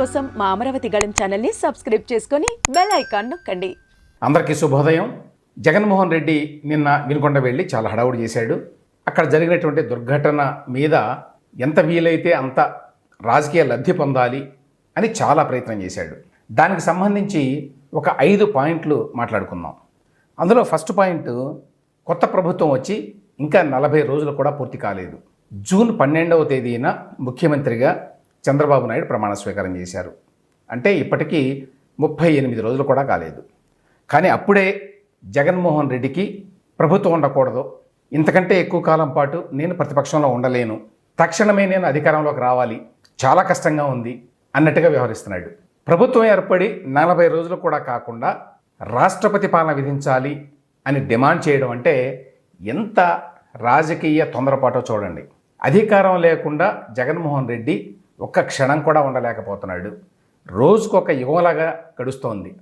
కోసం మా అమరావతి గళం ఛానల్ని సబ్స్క్రైబ్ చేసుకొని బెల్ ఐకాన్ నొక్కండి. అందరికీ శుభోదయం. జగన్మోహన్ రెడ్డి నిన్న వినుకొండ వెళ్ళి చాలా హడావుడి చేశాడు. అక్కడ జరిగినటువంటి దుర్ఘటన మీద ఎంత వీలైతే అంత రాజకీయ లబ్ధి పొందాలి అని చాలా ప్రయత్నం చేశాడు. దానికి సంబంధించి ఒక ఐదు పాయింట్లు మాట్లాడుకుందాం. అందులో ఫస్ట్ పాయింట్ కొత్త ప్రభుత్వం వచ్చి ఇంకా నలభై రోజులు కూడా పూర్తి కాలేదు. జూన్ పన్నెండవ తేదీన ముఖ్యమంత్రిగా చంద్రబాబు నాయుడు ప్రమాణ స్వీకారం చేశారు. అంటే ఇప్పటికీ ముప్పై ఎనిమిది రోజులు కూడా కాలేదు. కానీ అప్పుడే జగన్మోహన్ రెడ్డికి ప్రభుత్వం ఉండకూడదు. ఇంతకంటే ఎక్కువ కాలం పాటు నేను ప్రతిపక్షంలో ఉండలేను. తక్షణమే నేను అధికారంలోకి రావాలి. చాలా కష్టంగా ఉంది అన్నట్టుగా వ్యవహరిస్తున్నాడు. ప్రభుత్వం ఏర్పడి నలభై రోజులు కూడా కాకుండా రాష్ట్రపతి పాలన విధించాలి అని డిమాండ్ చేయడం అంటే ఎంత రాజకీయ తొందరపాటో చూడండి. అధికారం లేకుండా జగన్మోహన్ రెడ్డి ఒక్క క్షణం కూడా ఉండలేకపోతున్నాడు. రోజుకొక యుగంలాగా గడుస్తోంది.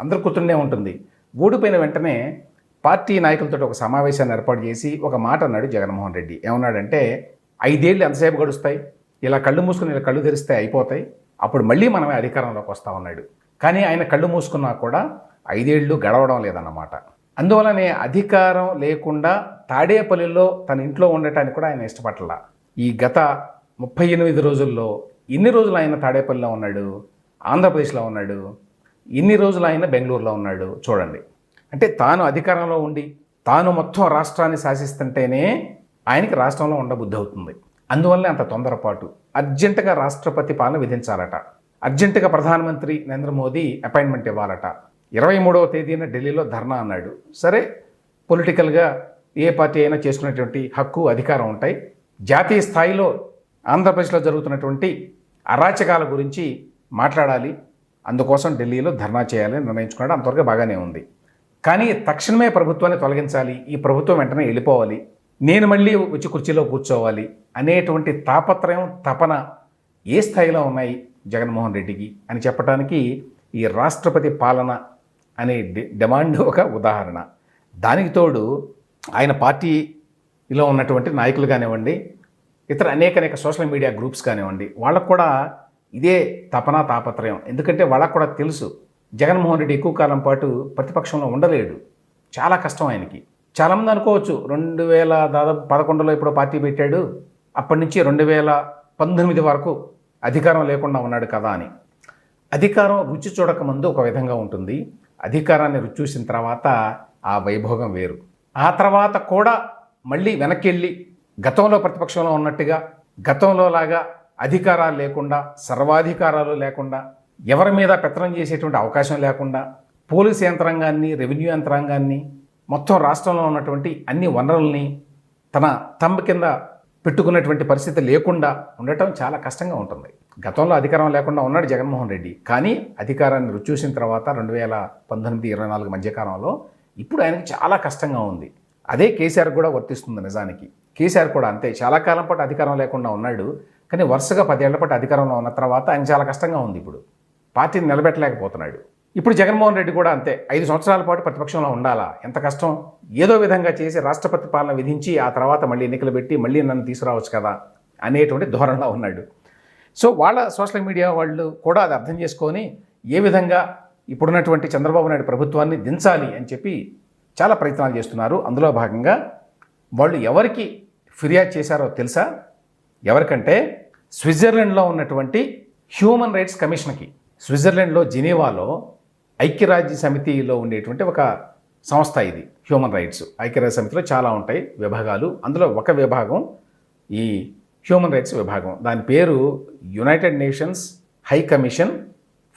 అందరు కూతురునే ఉంటుంది. ఓడిపోయిన వెంటనే పార్టీ నాయకులతో ఒక సమావేశాన్ని ఏర్పాటు చేసి ఒక మాట అన్నాడు జగన్మోహన్ రెడ్డి. ఏమన్నాడంటే ఐదేళ్ళు ఎంతసేపు గడుస్తాయి? ఇలా కళ్ళు మూసుకుని ఇలా కళ్ళు తెరిస్తే అయిపోతాయి? అప్పుడు మళ్ళీ మనమే అధికారంలోకి వస్తా ఉన్నాడు కానీ ఆయన కళ్ళు మూసుకున్నా కూడా ఐదేళ్ళు గడవడం లేదన్నమాట. అందువలనే అధికారం లేకుండా తాడేపల్లిలో తన ఇంట్లో ఉండటానికి కూడా ఆయన ఇష్టపడలా. ఈ గత ముప్పై ఎనిమిది రోజుల్లో ఇన్ని రోజులు ఆయన తాడేపల్లిలో ఉన్నాడు? ఆంధ్రప్రదేశ్లో ఉన్నాడు? ఇన్ని రోజులు ఆయన బెంగళూరులో ఉన్నాడు? చూడండి. అంటే తాను అధికారంలో ఉండి తాను మొత్తం రాష్ట్రాన్ని శాసిస్తుంటేనే ఆయనకి రాష్ట్రంలో ఉండబుద్ధి అవుతుంది. అందువల్లే అంత తొందరపాటు. అర్జెంటుగా రాష్ట్రపతి పాలన విధించాలట. అర్జెంటుగా ప్రధానమంత్రి నరేంద్ర మోదీ అపాయింట్మెంట్ ఇవ్వాలట. ఇరవై మూడవ తేదీన ఢిల్లీలో ధర్నా అన్నాడు. సరే పొలిటికల్గా ఏ పార్టీ అయినా చేసుకునేటువంటి హక్కు అధికారం ఉంటాయి. జాతీయ స్థాయిలో ఆంధ్రప్రదేశ్లో జరుగుతున్నటువంటి అరాచకాల గురించి మాట్లాడాలి. అందుకోసం ఢిల్లీలో ధర్నా చేయాలని నిర్ణయించుకున్నాడు. అంతవరకు బాగానే ఉంది. కానీ తక్షణమే ప్రభుత్వాన్ని తొలగించాలి. ఈ ప్రభుత్వం వెంటనే వెళ్ళిపోవాలి. నేను మళ్ళీ వచ్చి కుర్చీలో కూర్చోవాలి అనేటువంటి తాపత్రయం తపన ఏ స్థాయిలో ఉన్నాయి జగన్మోహన్ రెడ్డికి అని చెప్పడానికి ఈ రాష్ట్రపతి పాలన అనే డి- డిమాండ్ ఒక ఉదాహరణ. దానికి తోడు ఆయన పార్టీలో ఉన్నటువంటి నాయకులు కానివ్వండి ఇతర అనేక అనేక సోషల్ మీడియా గ్రూప్స్ కానివ్వండి వాళ్ళకు కూడా ఇదే తపన తాపత్రయం. ఎందుకంటే వాళ్ళకు కూడా తెలుసు జగన్మోహన్ రెడ్డి ఎక్కువ కాలం పాటు ప్రతిపక్షంలో ఉండలేడు. చాలా కష్టం ఆయనకి. చాలామంది అనుకోవచ్చు రెండు వేల దాదాపు పదకొండులో ఇప్పుడు పార్టీ పెట్టాడు అప్పటి నుంచి రెండు వేల పంతొమ్మిది వరకు అధికారం లేకుండా ఉన్నాడు కదా అని. అధికారం రుచి చూడకముందు ఒక విధంగా ఉంటుంది. అధికారాన్ని రుచి చూసిన తర్వాత ఆ వైభోగం వేరు. ఆ తర్వాత కూడా మళ్ళీ వెనక్కి వెళ్ళి గతంలో ప్రతిపక్షంలో ఉన్నట్టుగా గతంలో లాగా అధికారాలు లేకుండా సర్వాధికారాలు లేకుండా ఎవరి మీద పెత్తనం చేసేటువంటి అవకాశం లేకుండా పోలీస్ యంత్రాంగాన్ని రెవెన్యూ యంత్రాంగాన్ని మొత్తం రాష్ట్రంలో ఉన్నటువంటి అన్ని వనరుల్ని తన తమ్మ కింద పెట్టుకున్నటువంటి పరిస్థితి లేకుండా ఉండటం చాలా కష్టంగా ఉంటుంది. గతంలో అధికారం లేకుండా ఉన్నాడు జగన్మోహన్ రెడ్డి. కానీ అధికారాన్ని రుచి చూసిన తర్వాత రెండు వేల పంతొమ్మిది ఇరవై నాలుగు మధ్యకాలంలో ఇప్పుడు ఆయనకు చాలా కష్టంగా ఉంది. అదే కేసీఆర్ కూడా వర్తిస్తుంది నిజానికి. కేసీఆర్ కూడా అంతే. చాలా కాలం పాటు అధికారం లేకుండా ఉన్నాడు. కానీ వరుసగా పదేళ్ళ పాటు అధికారంలో ఉన్న తర్వాత ఆయన చాలా కష్టంగా ఉంది ఇప్పుడు. పార్టీని నిలబెట్టలేకపోతున్నాడు. ఇప్పుడు జగన్మోహన్ రెడ్డి కూడా అంతే. ఐదు సంవత్సరాల పాటు ప్రతిపక్షంలో ఉండాలా? ఎంత కష్టం? ఏదో విధంగా చేసి రాష్ట్రపతి పాలన విధించి ఆ తర్వాత మళ్ళీ ఎన్నికలు పెట్టి మళ్ళీ నన్ను తీసుకురావచ్చు కదా అనేటువంటి ధోరణిలో ఉన్నాడు. సో వాళ్ళ సోషల్ మీడియా వాళ్ళు కూడా అది అర్థం చేసుకొని ఏ విధంగా ఇప్పుడున్నటువంటి చంద్రబాబు నాయుడు ప్రభుత్వాన్ని దించాలి అని చెప్పి చాలా ప్రయత్నాలు చేస్తున్నారు. అందులో భాగంగా వాళ్ళు ఎవరికి ఫిర్యాదు చేశారో తెలుసా? ఎవరికంటే స్విట్జర్లాండ్లో ఉన్నటువంటి హ్యూమన్ రైట్స్ కమిషన్కి. స్విట్జర్లాండ్లో జినీవాలో ఐక్యరాజ్య సమితిలో ఉండేటువంటి ఒక సంస్థ ఇది హ్యూమన్ రైట్స్. ఐక్యరాజ్య సమితిలో చాలా ఉంటాయి విభాగాలు. అందులో ఒక విభాగం ఈ హ్యూమన్ రైట్స్ విభాగం. దాని పేరు United Nations High Commission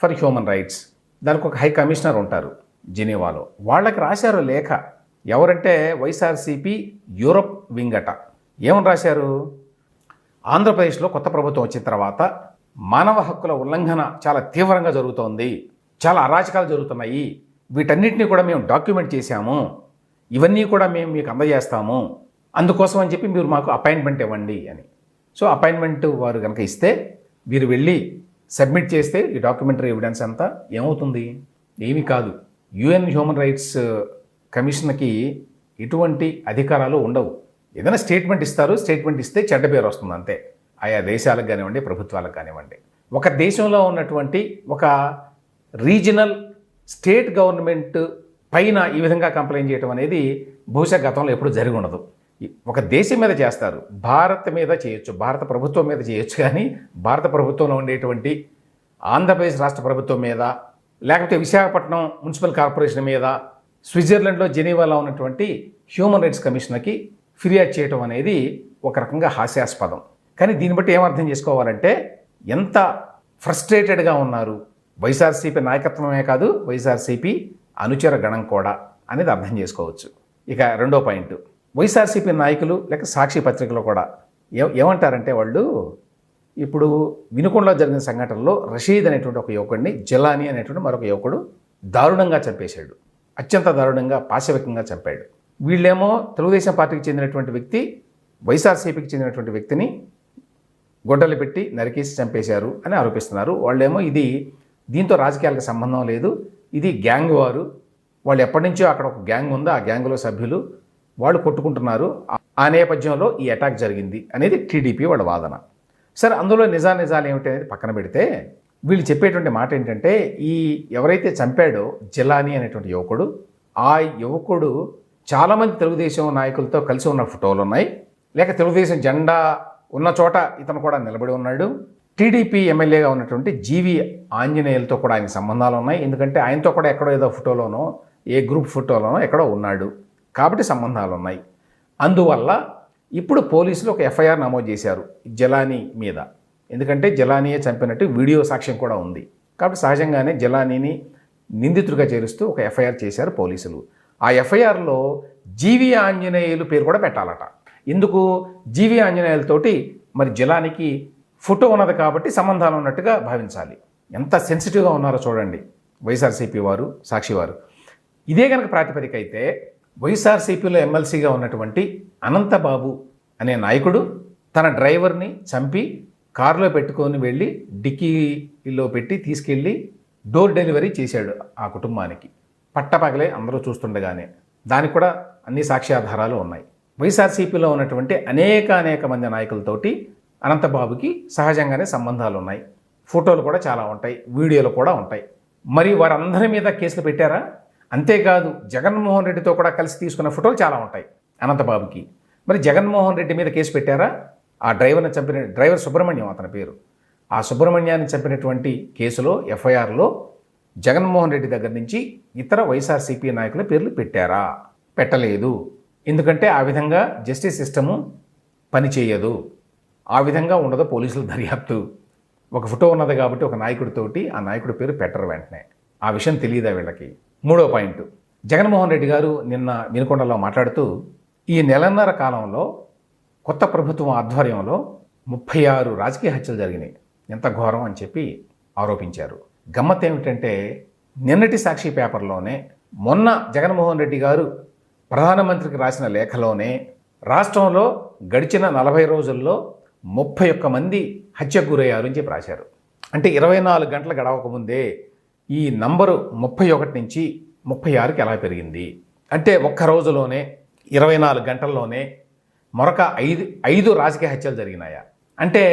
for Human Rights. దానికి ఒక హై కమిషనర్ ఉంటారు జెనీవాలో. వాళ్ళకి రాశారు లేఖ. ఎవరంటే వైఎస్ఆర్సీపీ యూరప్ వింగట. ఏమని రాశారు? ఆంధ్రప్రదేశ్లో కొత్త ప్రభుత్వం వచ్చిన తర్వాత మానవ హక్కుల ఉల్లంఘన చాలా తీవ్రంగా జరుగుతోంది. చాలా అరాచకాలు జరుగుతున్నాయి. వీటన్నిటిని కూడా మేము డాక్యుమెంట్ చేశాము. ఇవన్నీ కూడా మేము మీకు అందజేస్తాము. అందుకోసం అని చెప్పి మీరు మాకు అపాయింట్మెంట్ ఇవ్వండి అని. సో అపాయింట్మెంట్ వారు కనుక ఇస్తే వీరు వెళ్ళి సబ్మిట్ చేస్తే ఈ డాక్యుమెంటరీ ఎవిడెన్స్ అంతా ఏమవుతుంది? ఏమీ కాదు. యుఎన్ హ్యూమన్ రైట్స్ కమిషన్కి ఎటువంటి అధికారాలు ఉండవు. ఏదైనా స్టేట్మెంట్ ఇస్తారు స్టేట్మెంట్ ఇస్తే చెడ్డ పేరు వస్తుంది అంతే. ఆయా దేశాలకు కానివ్వండి ప్రభుత్వాలకు కానివ్వండి. ఒక దేశంలో ఉన్నటువంటి ఒక రీజనల్ స్టేట్ గవర్నమెంట్ పైన ఈ విధంగా కంప్లైంట్ చేయడం అనేది బహుశా గతంలో ఎప్పుడు జరిగి ఉండదు. ఒక దేశం మీద చేస్తారు భారత్ మీద చేయొచ్చు భారత ప్రభుత్వం మీద చేయొచ్చు కానీ భారత ప్రభుత్వంలో ఉండేటువంటి ఆంధ్రప్రదేశ్ రాష్ట్ర ప్రభుత్వం మీద లేకపోతే విశాఖపట్నం మున్సిపల్ కార్పొరేషన్ మీద స్విట్జర్లాండ్లో జెనీవాలో ఉన్నటువంటి హ్యూమన్ రైట్స్ కమిషనర్కి ఫిర్యాదు చేయటం అనేది ఒక రకంగా హాస్యాస్పదం. కానీ దీన్ని బట్టి ఏమర్థం చేసుకోవాలంటే ఎంత ఫ్రస్ట్రేటెడ్గా ఉన్నారు. వైఎస్ఆర్సీపీ నాయకత్వమే కాదు వైఎస్ఆర్సీపీ అనుచర గణం కూడా అనేది అర్థం చేసుకోవచ్చు. ఇక రెండో పాయింట్ వైఎస్ఆర్సీపీ నాయకులు లేక సాక్షి పత్రికలు కూడా ఏ ఏమంటారంటే వాళ్ళు ఇప్పుడు వినుకొండలో జరిగిన సంఘటనలో రషీద్ అనేటువంటి ఒక యువకుడిని జలాని అనేటువంటి మరొక యువకుడు దారుణంగా చంపేశాడు. అత్యంత దారుణంగా పాశవికంగా చంపాడు. వీళ్ళేమో తెలుగుదేశం పార్టీకి చెందినటువంటి వ్యక్తి వైఎస్ఆర్సీపీకి చెందినటువంటి వ్యక్తిని గొడ్డలు పెట్టి నరికేసి చంపేశారు అని ఆరోపిస్తున్నారు. వాళ్ళేమో ఇది దీంతో రాజకీయాలకు సంబంధం లేదు ఇది గ్యాంగ్ వారు వాళ్ళు ఎప్పటి నుంచో అక్కడ ఒక గ్యాంగ్ ఉంది ఆ గ్యాంగ్లో సభ్యులు వాళ్ళు కొట్టుకుంటున్నారు. ఆ- నేపథ్యంలో ఈ అటాక్ జరిగింది అనేది టీడీపీ వాళ్ళ వాదన. సరే అందులో నిజా నిజాలు ఏమిటి అనేది పక్కన పెడితే వీళ్ళు చెప్పేటువంటి మాట ఏంటంటే ఈ ఎవరైతే చంపాడో జిలాని అనేటువంటి యువకుడు ఆ యువకుడు చాలామంది తెలుగుదేశం నాయకులతో కలిసి ఉన్న ఫోటోలు ఉన్నాయి. లేక తెలుగుదేశం జెండా ఉన్న చోట ఇతను కూడా నిలబడి ఉన్నాడు. టీడీపీ ఎమ్మెల్యేగా ఉన్నటువంటి జీవి ఆంజనేయులతో కూడా ఆయన సంబంధాలు ఉన్నాయి. ఎందుకంటే ఆయనతో కూడా ఎక్కడో ఏదో ఫోటోలోనో ఏ గ్రూప్ ఫోటోలోనో ఎక్కడో ఉన్నాడు. కాబట్టి సంబంధాలు ఉన్నాయి. అందువల్ల ఇప్పుడు పోలీసులు ఒక ఎఫ్ఐఆర్ నమోదు చేశారు జలానీ మీద. ఎందుకంటే జలానీయే చంపినట్టు వీడియో సాక్ష్యం కూడా ఉంది. కాబట్టి సహజంగానే జలానీని నిందితుడిగా చేరుస్తూ ఒక ఎఫ్ఐఆర్ చేశారు పోలీసులు. ఆ ఎఫ్ఐఆర్లో జీవి ఆంజనేయులు పేరు కూడా పెట్టాలట. ఇందుకు జీవి ఆంజనేయులతోటి మరి జలానికి ఫోటో ఉన్నది కాబట్టి సంబంధాలు ఉన్నట్టుగా భావించాలి. ఎంత సెన్సిటివ్గా ఉన్నారో చూడండి. వైఎస్ఆర్సీపీ వారు సాక్షి వారు. ఇదే కనుక ప్రాతిపదిక అయితే వైఎస్ఆర్సీపీలో ఎమ్మెల్సీగా ఉన్నటువంటి అనంతబాబు అనే నాయకుడు తన డ్రైవర్ని చంపి కారులో పెట్టుకొని వెళ్ళి డిక్కీలో పెట్టి తీసుకెళ్ళి డోర్ డెలివరీ చేశాడు ఆ కుటుంబానికి. పట్టపగలే అందరూ చూస్తుండగానే దానికి కూడా అన్ని సాక్ష్యాధారాలు ఉన్నాయి. వైఎస్ఆర్సీపీలో ఉన్నటువంటి అనేక అనేక మంది నాయకులతోటి అనంతబాబుకి సహజంగానే సంబంధాలు ఉన్నాయి. ఫోటోలు కూడా చాలా ఉంటాయి. వీడియోలు కూడా ఉంటాయి. మరి వారందరి మీద కేసులు పెట్టారా? అంతేకాదు జగన్మోహన్ రెడ్డితో కూడా కలిసి తీసుకున్న ఫోటోలు చాలా ఉంటాయి అనంతబాబుకి. మరి జగన్మోహన్ రెడ్డి మీద కేసు పెట్టారా? ఆ డ్రైవర్ని చంపిన డ్రైవర్ సుబ్రహ్మణ్యం అతని పేరు. ఆ సుబ్రహ్మణ్యాన్ని చంపినటువంటి కేసులో ఎఫ్ఐఆర్లో జగన్మోహన్ రెడ్డి దగ్గర నుంచి ఇతర వైఎస్ఆర్సీపీ నాయకుల పేర్లు పెట్టారా? పెట్టలేదు. ఎందుకంటే ఆ విధంగా జస్టిస్ సిస్టము పనిచేయదు ఆ విధంగా ఉండదు పోలీసుల దర్యాప్తు. ఒక ఫోటో ఉన్నది కాబట్టి ఒక నాయకుడితోటి ఆ నాయకుడి పేరు పెట్టరు వెంటనే. ఆ విషయం తెలియదా వీళ్ళకి? మూడో పాయింట్. జగన్మోహన్ రెడ్డి గారు నిన్న వినుకొండలో మాట్లాడుతూ ఈ నెలన్నర కాలంలో కొత్త ప్రభుత్వం ఆధ్వర్యంలో ముప్పై ఆరు రాజకీయ హత్యలు జరిగినాయి. ఎంత ఘోరం అని చెప్పి ఆరోపించారు. గమ్మత్ ఏమిటంటే నిన్నటి సాక్షి పేపర్లోనే మొన్న జగన్మోహన్ రెడ్డి గారు ప్రధానమంత్రికి రాసిన లేఖలోనే రాష్ట్రంలో గడిచిన నలభై రోజుల్లో ముప్పై ఒక్క మంది హత్యకు గురయ్యారు అని చెప్పి రాశారు. అంటే ఇరవై నాలుగు గంటలు గడవక ముందే ఈ నంబరు ముప్పై ఒకటి నుంచి ముప్పై ఆరుకి ఎలా పెరిగింది? అంటే ఒక్క రోజులోనే ఇరవై నాలుగు గంటల్లోనే మరొక ఐదు ఐదు రాజకీయ హత్యలు జరిగినాయా? అంటే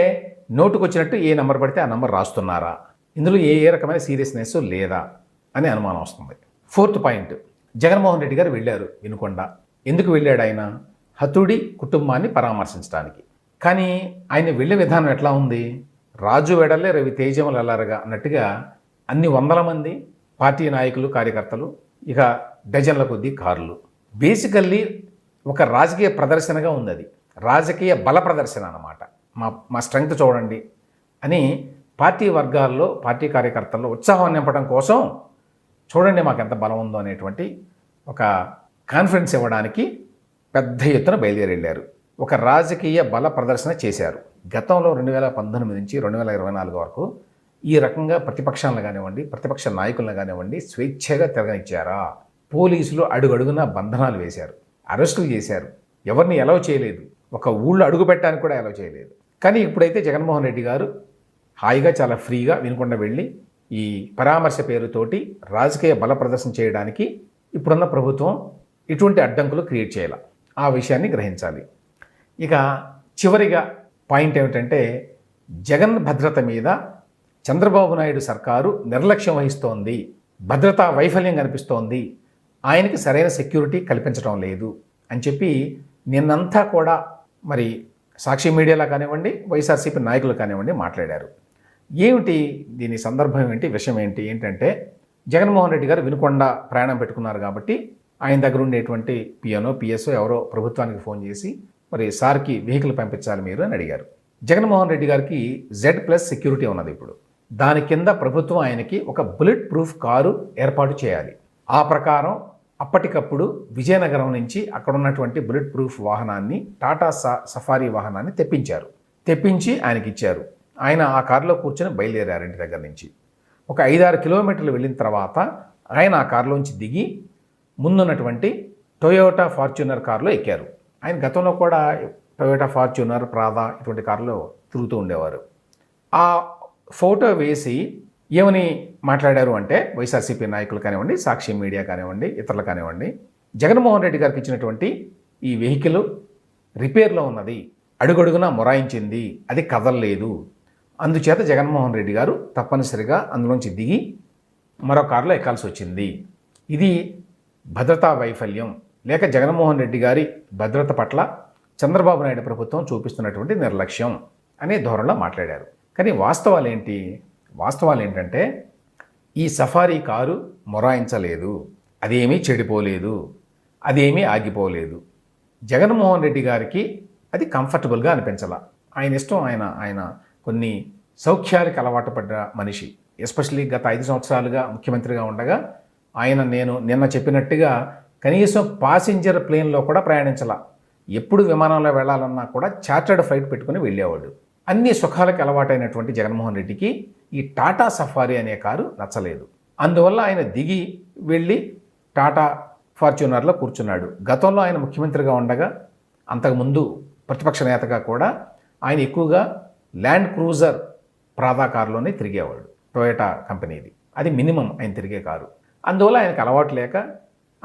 నోటుకొచ్చినట్టు ఏ నెంబర్ పడితే ఆ నెంబర్ రాస్తున్నారా? ఇందులో ఏ ఏ రకమైన సీరియస్నెస్ లేదా? అని అనుమానం వస్తుంది. ఫోర్త్ పాయింట్ జగన్మోహన్ రెడ్డి గారు వెళ్ళారు వినుకొండ. ఎందుకు వెళ్ళాడు ఆయన? హతుడి కుటుంబాన్ని పరామర్శించడానికి. కానీ ఆయన వెళ్ళే విధానం ఎట్లా ఉంది? రాజు వెడలే రవి తేజములు వెళ్ళారుగా అన్నట్టుగా అన్ని వందల మంది పార్టీ నాయకులు కార్యకర్తలు ఇక డజన్ల కొద్దీ కార్లు. బేసికల్లీ ఒక రాజకీయ ప్రదర్శనగా ఉంది అది రాజకీయ బల ప్రదర్శన అన్నమాట. మా మా స్ట్రెంగ్త్ చూడండి అని పార్టీ వర్గాల్లో పార్టీ కార్యకర్తల్లో ఉత్సాహం నింపడం కోసం చూడండి మాకు ఎంత బలం ఉందో అనేటువంటి ఒక కాన్ఫిడెన్స్ ఇవ్వడానికి పెద్ద ఎత్తున బయలుదేరి వెళ్ళారు ఒక రాజకీయ బల ప్రదర్శన చేశారు. గతంలో రెండు వేల పంతొమ్మిది నుంచి రెండు వేల ఇరవై నాలుగు వరకు ఈ రకంగా ప్రతిపక్షాలను కానివ్వండి ప్రతిపక్ష నాయకులను కానివ్వండి స్వేచ్ఛగా తిరగనిచ్చారా? పోలీసులు అడుగడుగున బంధనాలు వేశారు. అరెస్టులు చేశారు. ఎవరిని ఎలవ్ చేయలేదు. ఒక ఊళ్ళో అడుగు పెట్టడానికి కూడా ఎలవ్ చేయలేదు. కానీ ఇప్పుడైతే జగన్మోహన్ రెడ్డి గారు హాయిగా చాలా ఫ్రీగా వినకుండా వెళ్ళి ఈ పరామర్శ పేరుతోటి రాజకీయ బల ప్రదర్శన చేయడానికి ఇప్పుడున్న ప్రభుత్వం ఇటువంటి అడ్డంకులు క్రియేట్ చేయాలి. ఆ విషయాన్ని గ్రహించాలి. ఇక చివరిగా పాయింట్ ఏమిటంటే జగన్ భద్రత మీద చంద్రబాబు నాయుడు సర్కారు నిర్లక్ష్యం వహిస్తోంది. భద్రతా వైఫల్యం కనిపిస్తోంది. ఆయనకి సరైన సెక్యూరిటీ కల్పించడం లేదు అని చెప్పి నిన్నంతా కూడా మరి సాక్షి మీడియాలో కానివ్వండి వైఎస్ఆర్సీపీ నాయకులు కానివ్వండి మాట్లాడారు. ఏమిటి దీని సందర్భం ఏంటి విషయం ఏంటి? ఏంటంటే జగన్మోహన్ రెడ్డి గారు వినుకొండ ప్రయాణం పెట్టుకున్నారు కాబట్టి ఆయన దగ్గర ఉండేటువంటి పిఎనో పిఎస్ఓ ఎవరో ప్రభుత్వానికి ఫోన్ చేసి మరి సార్కి వెహికల్ పంపించాలి మీరు అని అడిగారు. జగన్మోహన్ రెడ్డి గారికి జెడ్ ప్లస్ సెక్యూరిటీ ఉన్నది ఇప్పుడు. దాని కింద ప్రభుత్వం ఆయనకి ఒక బుల్లెట్ ప్రూఫ్ కారు ఏర్పాటు చేయాలి. ఆ ప్రకారం అప్పటికప్పుడు విజయనగరం నుంచి అక్కడ ఉన్నటువంటి బుల్లెట్ ప్రూఫ్ వాహనాన్ని టాటా స సఫారీ వాహనాన్ని తెప్పించారు. తెప్పించి ఆయనకి ఇచ్చారు ఆయన ఆ కారులో కూర్చొని బయలుదేరారు ఇంటి దగ్గర నుంచి. ఒక ఐదారు కిలోమీటర్లు వెళ్ళిన తర్వాత ఆయన ఆ కారులోంచి దిగి ముందున్నటువంటి టొయోటా ఫార్చ్యూనర్ కారులో ఎక్కారు. ఆయన గతంలో కూడా టొయోటా ఫార్చ్యూనర్ ప్రాదా ఇటువంటి కారులో తిరుగుతూ ఉండేవారు. ఆ ఫోటో వేసి ఏమని మాట్లాడారు అంటే వైఎస్ఆర్సీపీ నాయకులు కానివ్వండి సాక్షి మీడియా కానివ్వండి ఇతరులు కానివ్వండి జగన్మోహన్ రెడ్డి గారికి ఇచ్చినటువంటి ఈ వెహికల్ రిపేర్లో ఉన్నది అడుగడుగునా మొరాయించింది అది కదలలేదు. అందుచేత జగన్మోహన్ రెడ్డి గారు తప్పనిసరిగా అందులోంచి దిగి మరో కారులో ఎక్కాల్సి వచ్చింది. ఇది భద్రతా వైఫల్యం. లేక జగన్మోహన్ రెడ్డి గారి భద్రత పట్ల చంద్రబాబు నాయుడు ప్రభుత్వం చూపిస్తున్నటువంటి నిర్లక్ష్యం అనే ధోరణిలో మాట్లాడారు. కానీ వాస్తవాలు ఏంటి వాస్తవాలు ఏంటంటే ఈ సఫారీ కారు మొరాయించలేదు. అదేమీ చెడిపోలేదు. అదేమీ ఆగిపోలేదు. జగన్మోహన్ రెడ్డి గారికి అది కంఫర్టబుల్గా అనిపించాల. ఆయన ఇష్టం ఆయన ఆయన కొన్ని సౌఖ్యాలకు అలవాటు పడ్డ మనిషి. ఎస్పెషల్లీ గత ఐదు సంవత్సరాలుగా ముఖ్యమంత్రిగా ఉండగా ఆయన నేను నిన్న చెప్పినట్టుగా కనీసం పాసింజర్ ప్లేన్లో కూడా ప్రయాణించాల. ఎప్పుడు విమానంలో వెళ్ళాలన్నా కూడా చార్టర్డ్ ఫ్లైట్ పెట్టుకుని వెళ్ళేవాడు. అన్ని సుఖాలకు అలవాటైనటువంటి జగన్మోహన్ రెడ్డికి ఈ టాటా సఫారీ అనే కారు నచ్చలేదు. అందువల్ల ఆయన దిగి వెళ్ళి టాటా ఫార్చ్యూనర్లో కూర్చున్నాడు. గతంలో ఆయన ముఖ్యమంత్రిగా ఉండగా అంతకుముందు ప్రతిపక్ష నేతగా కూడా ఆయన ఎక్కువగా ల్యాండ్ క్రూజర్ ప్రాదా కారులోనే తిరిగేవాడు టొయోటా కంపెనీది. అది మినిమం ఆయన తిరిగే కారు. అందువల్ల ఆయనకు అలవాటు లేక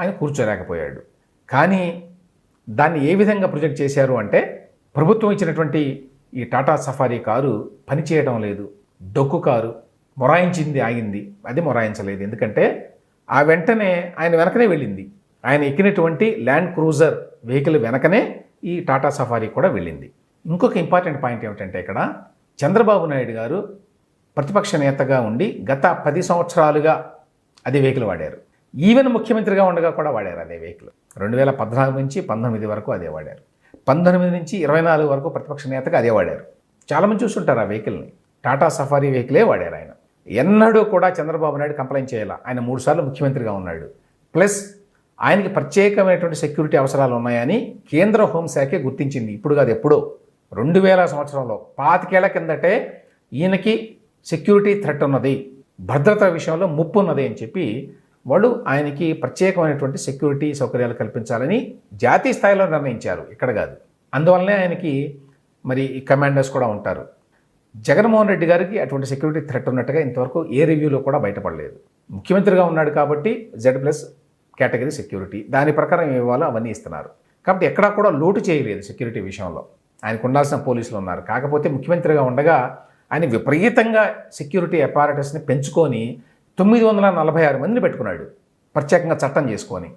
ఆయన కూర్చోలేకపోయాడు. కానీ దాన్ని ఏ విధంగా ప్రొజెక్ట్ చేశారు అంటే ప్రభుత్వం ఇచ్చినటువంటి ఈ టాటా సఫారీ కారు పనిచేయడం లేదు. డొక్కు కారు మొరాయించింది ఆగింది. అది మొరాయించలేదు. ఎందుకంటే ఆ వెంటనే ఆయన వెనకనే వెళ్ళింది. ఆయన ఎక్కినటువంటి ల్యాండ్ క్రూజర్ వెహికల్ వెనకనే ఈ టాటా సఫారీ కూడా వెళ్ళింది. ఇంకొక ఇంపార్టెంట్ పాయింట్ ఏమిటంటే ఇక్కడ చంద్రబాబు నాయుడు గారు ప్రతిపక్ష నేతగా ఉండి గత పది సంవత్సరాలుగా అదే వెహికల్ వాడారు. ఈవెన్ ముఖ్యమంత్రిగా ఉండగా కూడా వాడారు అదే వెహికల్. రెండు వేల పద్నాలుగు నుంచి పంతొమ్మిది వరకు అదే వాడారు. పంతొమ్మిది నుంచి ఇరవై నాలుగు వరకు ప్రతిపక్ష నేతగా అదే వాడారు. చాలామంది చూస్తుంటారు ఆ వెహికల్ని. టాటా సఫారీ వెహికలే వాడారు ఆయన. ఎన్నడూ కూడా చంద్రబాబు నాయుడు కంప్లైంట్ చేయాల. ఆయన మూడుసార్లు ముఖ్యమంత్రిగా ఉన్నాడు. ప్లస్ ఆయనకి ప్రత్యేకమైనటువంటి సెక్యూరిటీ అవసరాలు ఉన్నాయని కేంద్ర హోంశాఖే గుర్తించింది. ఇప్పుడు కాదు ఎప్పుడో. రెండు వేల సంవత్సరంలో పాతికేళ్ళ కిందటే ఈయనకి సెక్యూరిటీ థ్రెట్ ఉన్నది. భద్రత విషయంలో ముప్పు ఉన్నది అని చెప్పి వాళ్ళు ఆయనకి ప్రత్యేకమైనటువంటి సెక్యూరిటీ సౌకర్యాలు కల్పించాలని జాతీయ స్థాయిలో నిర్ణయించారు. ఇక్కడ కాదు. అందువల్లనే ఆయనకి మరి ఈ కమాండర్స్ కూడా ఉంటారు. జగన్మోహన్ రెడ్డి గారికి అటువంటి సెక్యూరిటీ థ్రెట్ ఉన్నట్టుగా ఇంతవరకు ఏ రివ్యూలో కూడా బయటపడలేదు. ముఖ్యమంత్రిగా ఉన్నాడు కాబట్టి జెడ్ ప్లస్ కేటగిరీ సెక్యూరిటీ దాని ప్రకారం ఇవ్వాలో అవన్నీ ఇస్తున్నారు. కాబట్టి ఎక్కడా కూడా లోటు చేయలేదు సెక్యూరిటీ విషయంలో. ఆయనకు ఉండాల్సిన పోలీసులు ఉన్నారు. కాకపోతే ముఖ్యమంత్రిగా ఉండగా ఆయన విపరీతంగా సెక్యూరిటీ అపారటస్ని పెంచుకొని తొమ్మిది వందల నలభై ఆరు మందిని పెట్టుకున్నాడు. ప్రత్యేకంగా చట్టం చేసుకొని.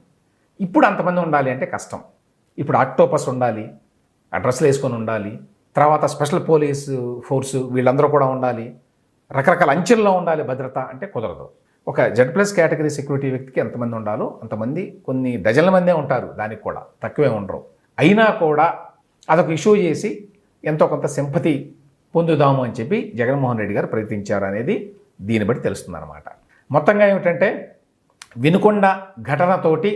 ఇప్పుడు అంతమంది ఉండాలి అంటే కష్టం. ఇప్పుడు ఆక్టోపస్ ఉండాలి. అడ్రస్లు వేసుకొని ఉండాలి. తర్వాత స్పెషల్ పోలీసు ఫోర్సు వీళ్ళందరూ కూడా ఉండాలి. రకరకాల అంచెల్లో ఉండాలి భద్రత అంటే కుదరదు. ఒక జెడ్ ప్లస్ కేటగిరీ సెక్యూరిటీ వ్యక్తికి ఎంతమంది ఉండాలో అంతమంది కొన్ని డజన్ల మందే ఉంటారు దానికి కూడా తక్కువే ఉండరు. అయినా కూడా అదొక ఇష్యూ చేసి ఎంతో కొంత సింపతి పొందుదాము అని చెప్పి జగన్మోహన్ రెడ్డి గారు ప్రయత్నించారు అనేది దీన్ని బట్టి తెలుస్తుందన్నమాట. మొత్తంగా ఏమిటంటే వినుకొండ ఘటనతోటి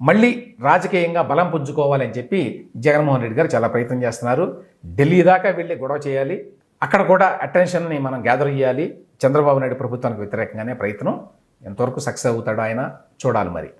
మళ్ళీ రాజకీయంగా బలం పుంజుకోవాలని చెప్పి జగన్మోహన్ రెడ్డి గారు చాలా ప్రయత్నం చేస్తున్నారు. ఢిల్లీ దాకా వెళ్ళి గొడవ చేయాలి. అక్కడ కూడా అటెన్షన్ని మనం గ్యాదర్ చేయాలి. చంద్రబాబు నాయుడు ప్రభుత్వానికి వ్యతిరేకంగానే ప్రయత్నం. ఎంతవరకు సక్సెస్ అవుతాడో ఆయన? చూడాలి మరి.